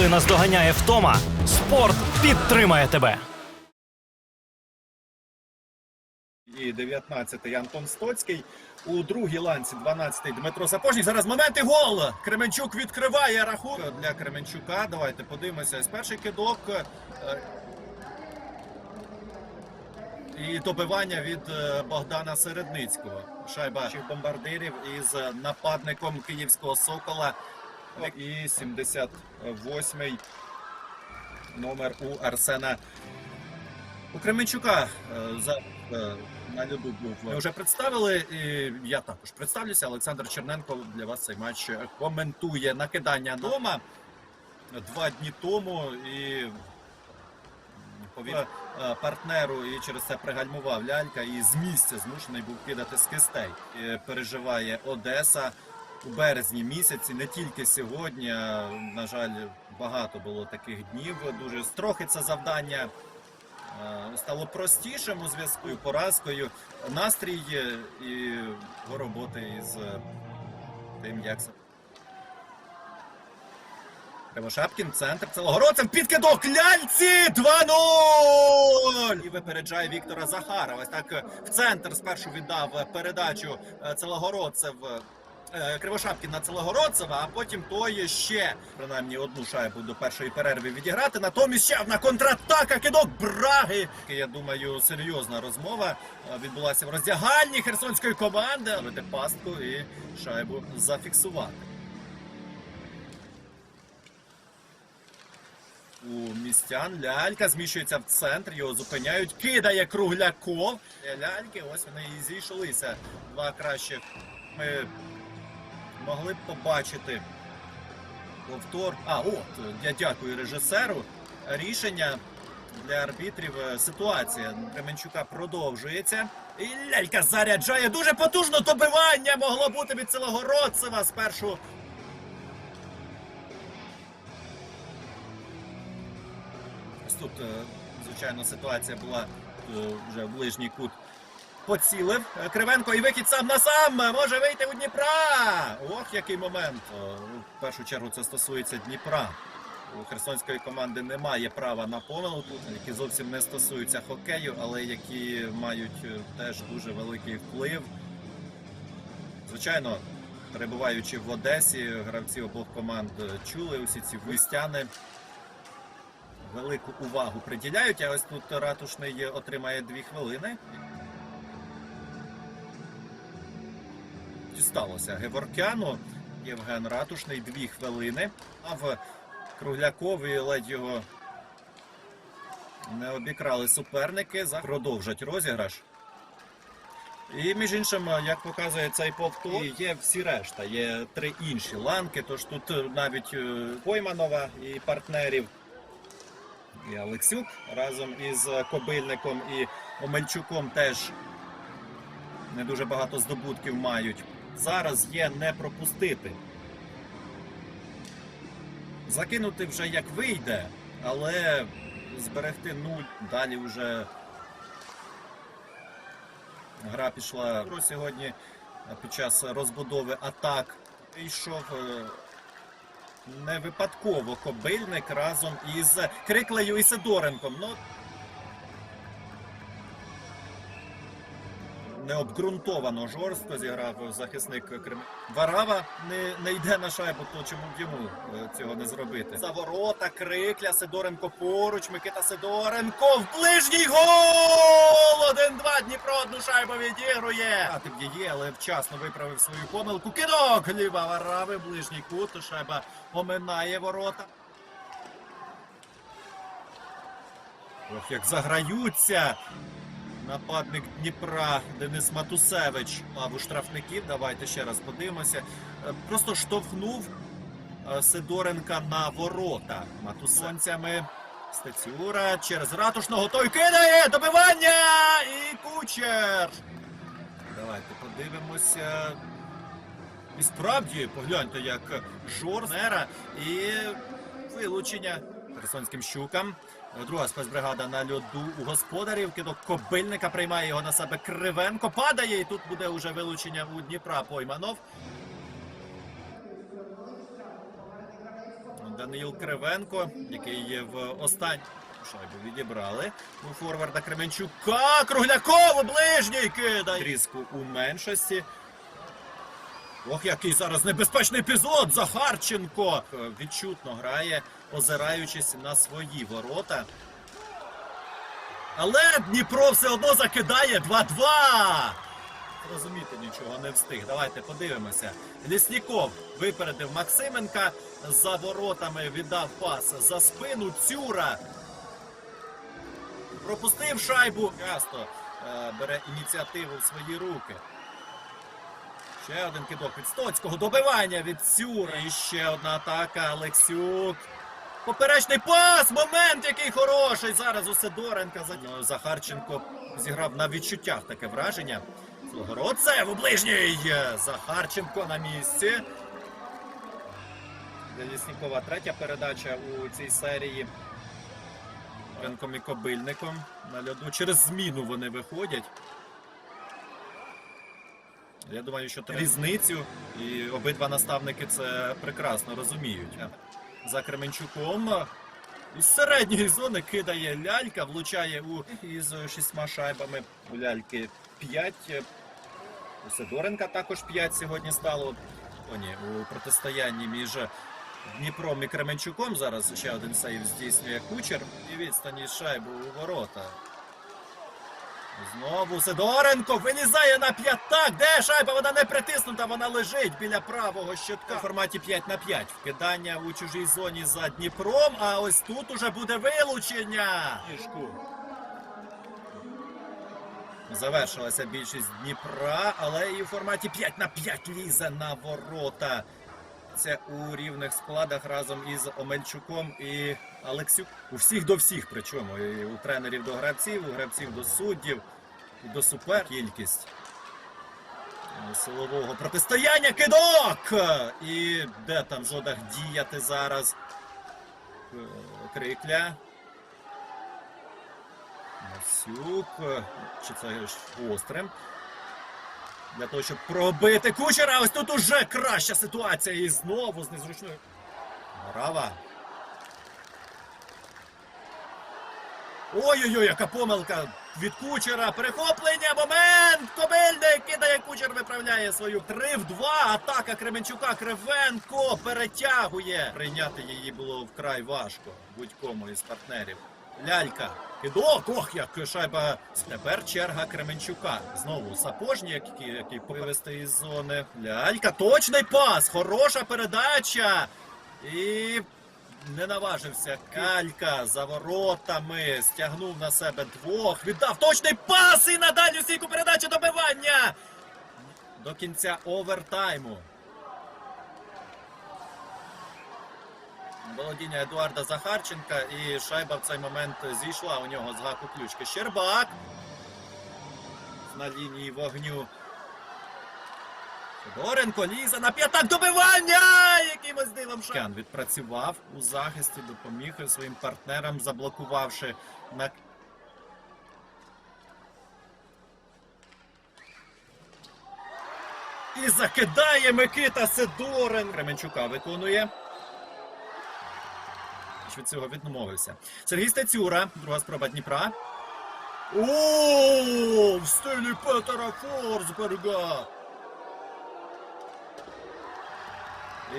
Коли наздоганяє втома, спорт підтримає тебе. і 19-й Антон Стоцький. У другій ланці 12-й Дмитро Сапожній. Зараз момент і гол. Кременчук відкриває рахунок для Кременчука. Давайте подивимося. Ось перший кидок. е, І добивання від е, Богдана Середницького. Шайба бомбардирів із нападником київського Сокола. І 78-й номер у Арсена у Кременчука е, за е, на льоду був. Ми вже представили. І я також представлюся. Олександр Черненко для вас цей матч коментує накидання дома два дні тому і повів е, партнеру і через це пригальмував лялька і з місця змушений був кидати з кистей. І переживає Одеса у березні місяці, не тільки сьогодні. На жаль, багато було таких днів. Дуже трохи це завдання е, стало простішим у зв'язку з поразкою. Настрій і роботи із е, тим, як це. Кривошапкін, центр Целогородцев, підкидок ляльці 2-0! І випереджає Віктора Захарова. Ось так е, в центр спершу віддав передачу Целогородцев. Е, Кривошапкін на Целогородцева, а потім той ще принаймні одну шайбу до першої перерви відіграти. Натомість ще одна контратака, кидок Браги. Я думаю, серйозна розмова е, відбулася в роздягальні херсонської команди. Робити пастку і шайбу зафіксувати. у містян. Лялька зміщується в центр, його зупиняють, кидає кругляков. Ляльки, ось вони і зійшлися. Два кращих. Ми могли б побачити повтор. А, от, я дякую режисеру. Рішення для арбітрів. е, Ситуація Кременчука продовжується. І лялька заряджає дуже потужно добивання. Могло бути від Целогородцева спершу. Ось тут, е, звичайно, ситуація була е, вже в ближній кут. Поцілив Кривенко і вихід сам на сам може вийти у Дніпра. Ох, який момент. Е, В першу чергу це стосується Дніпра. У херсонської команди немає права на помилку, які зовсім не стосуються хокею, але які мають е, теж дуже великий вплив. Звичайно, перебуваючи в Одесі, гравці обох команд е, чули усі ці вистяни велику увагу приділяють. А ось тут ратушний отримає дві хвилини. Дісталося Геворкяну. Євген Ратушний дві хвилини. А в Круглякові ледь його не обікрали суперники. Продовжать розіграш. І між іншим, як показує цей повтор, є всі решта. Є три інші ланки. Тож тут е, навіть е, Пойманова і партнерів і Олексюк разом із Кобильником і Омельчуком теж не дуже багато здобутків мають. Зараз є не пропустити. Закинути вже як вийде, але зберегти нуль. Далі вже гра пішла сьогодні під час розбудови атак. Йшов е, не випадково Кобильник разом із Криклею і Сидоренком. Ну, необґрунтовано жорстко зіграв захисник Крим. Варава не, не йде на шайбу, то чому б йому е, цього не зробити? За ворота, Крикля, Сидоренко поруч, Микита Сидоренко в ближній гол! 1-2 Дніпро одну шайбу відігрує. А ти б її, але вчасно виправив свою помилку. Кидок! Ліва Варави, ближній кут, шайба оминає ворота. Ох, як заграються. Нападник Дніпра Денис Матусевич лаву штрафників. Давайте ще раз подивимося. Е, Просто штовхнув е, Сидоренка на ворота матусенцями. Стецюра через ратушного той кидає добивання і кучер. Давайте подивимося. І справді погляньте, як жорнера і вилучення херсонським щукам. Друга спецбригада на льоду у господарів. Кидок Кобильника приймає його на себе Кривенко. Падає, і тут буде уже вилучення у Дніпра Пойманов. Даниїл Кривенко, який є в останній. Шайбу відібрали. У форварда Кременчука. Кругляков у ближній кидає. Тріску у меншості. Ох, який зараз небезпечний епізод! Захарченко Е, відчутно грає, озираючись на свої ворота. Але Дніпро все одно закидає 2-2. Розуміти нічого не встиг. Давайте подивимося. Лісніков випередив Максименка за воротами, віддав пас за спину Цюра. Пропустив шайбу. Часто е, бере ініціативу в свої руки. Ще один кидок від Стоцького. Добивання від Цюра. І ще одна атака. Олексюк. Поперечний пас! Момент, який хороший! Зараз у Сидоренка. Ну, Захарченко зіграв на відчуттях таке враження. Слогородцев у ближній! Захарченко на місці. Ліснікова третя передача у цій серії. Ренком і Кобильником на льоду. Через зміну вони виходять. Я думаю, що різницю, і обидва наставники це прекрасно розуміють. За Кременчуком із середньої зони кидає лялька, влучає у із шістьма шайбами. У ляльки 5. У Сидоренка також 5 сьогодні стало. О, ні, у протистоянні між Дніпром і Кременчуком зараз ще один сейв здійснює кучер і відстані шайбу у ворота. Знову Сидоренко вилізає на п'ятак. Де шайба? Вона не притиснута, вона лежить біля правого щитка. В форматі 5 на 5. Вкидання у чужій зоні за Дніпром, а ось тут уже буде вилучення. Ніжку. Завершилася більшість Дніпра, але і в форматі 5 на 5 лізе на ворота. Це у рівних складах разом із Омельчуком і Алексюк. У всіх до всіх, причому і у тренерів до гравців, у гравців до суддів, і до супер кількість е, силового протистояння кидок! І де там жодах діяти зараз? Е, Крикля. Масюк. Чи це ж острим? Для того, щоб пробити кучера. Ось тут уже краща ситуація. І знову з незручною. Морава. Ой-ой-ой, яка помилка від кучера. Перехоплення. Момент! Кобильник кидає кучер, виправляє свою 3 в 2. Атака Кременчука. Кривенко перетягує. Прийняти її було вкрай важко. Будь-кому із партнерів. Лялька. Кидок, ох, як шайба. Тепер черга Кременчука. Знову сапожні, який, який вивести із зони. Лялька, точний пас, хороша передача. І не наважився Калька за воротами. Стягнув на себе двох. Віддав точний пас і на дальню стійку передача добивання. До кінця овертайму. Володіння Едуарда Захарченка і шайба в цей момент зійшла у нього з гаку ключки. Щербак на лінії вогню. Федоренко лізе на п'ятак добивання! Якимось дивом Шан відпрацював у захисті, допоміг своїм партнерам, заблокувавши на І закидає Микита Сидорен. Кременчука виконує. Від цього відмовився. Сергій Стецюра, друга спроба Дніпра. О, в стилі Петера Форсберга.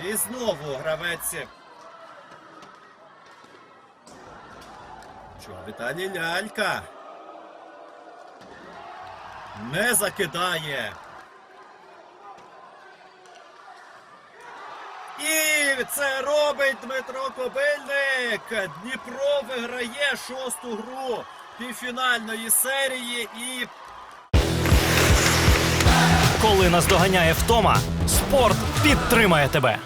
І знову гравець. Що, Віталій Лялька. Не закидає. Це робить Дмитро Кобильник. Дніпро виграє шосту гру півфінальної серії і Коли наздоганяє втома, спорт підтримає тебе.